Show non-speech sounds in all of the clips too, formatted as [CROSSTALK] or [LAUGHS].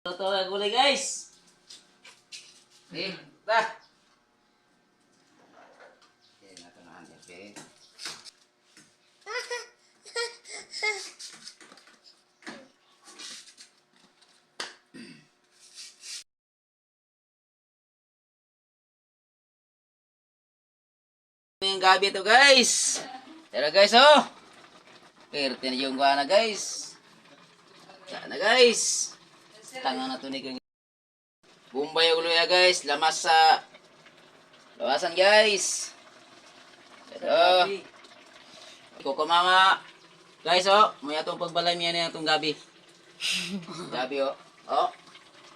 Totoo ang gulay guys. Eh, ta. Okay, natunahan niya, okay. Yung gabi to guys. Tara guys oh. Perte na yung na guys. Sana guys. Tanga na to ni King Bumbay ulo ya guys, lamas sa lawasan guys. Ito. Iko ko mama. Guys oh, mo atong pagbalay niya na atong gabi. [LAUGHS] gabi oh. Oh.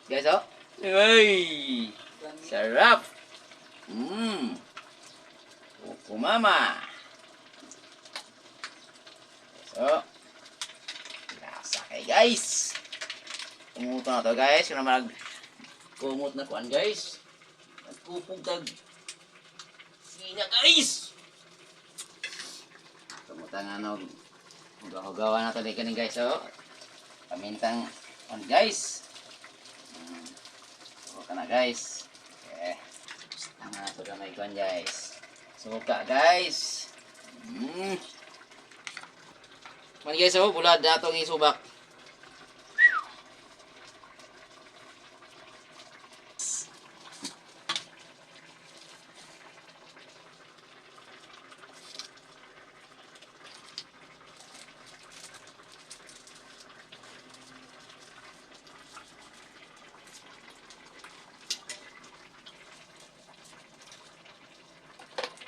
Guys oh. Ay! Sarap. Mmm. Kuko mama. So. Lasa kay guys. Umuto na to guys. Kung mag kumot na kuan guys. Nagkupog tag sina guys. Kumutan nga no. Hugaw-hugawa na to kanin guys oh. Pamintang on guys. Hmm. Suka na guys. Okay. Tama na to gamay kuan guys. Suka guys. Hmm. Man guys oh, bulad na itong isubak.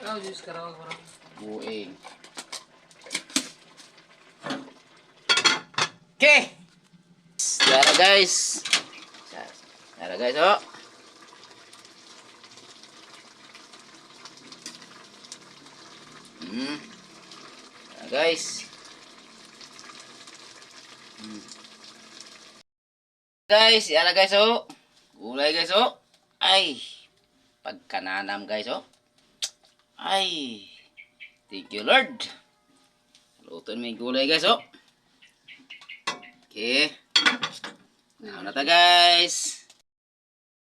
Oh, Diyos ka raw. Buing. Okay. Yara guys. Yara guys oh. Hmm. Yara guys. Hmm. Guys, yara guys oh. Gulay guys oh. Ay. Pagkananam guys oh. Ay. Thank you, Lord. Luto may gulay, guys, oh. Okay. Now na ta, guys.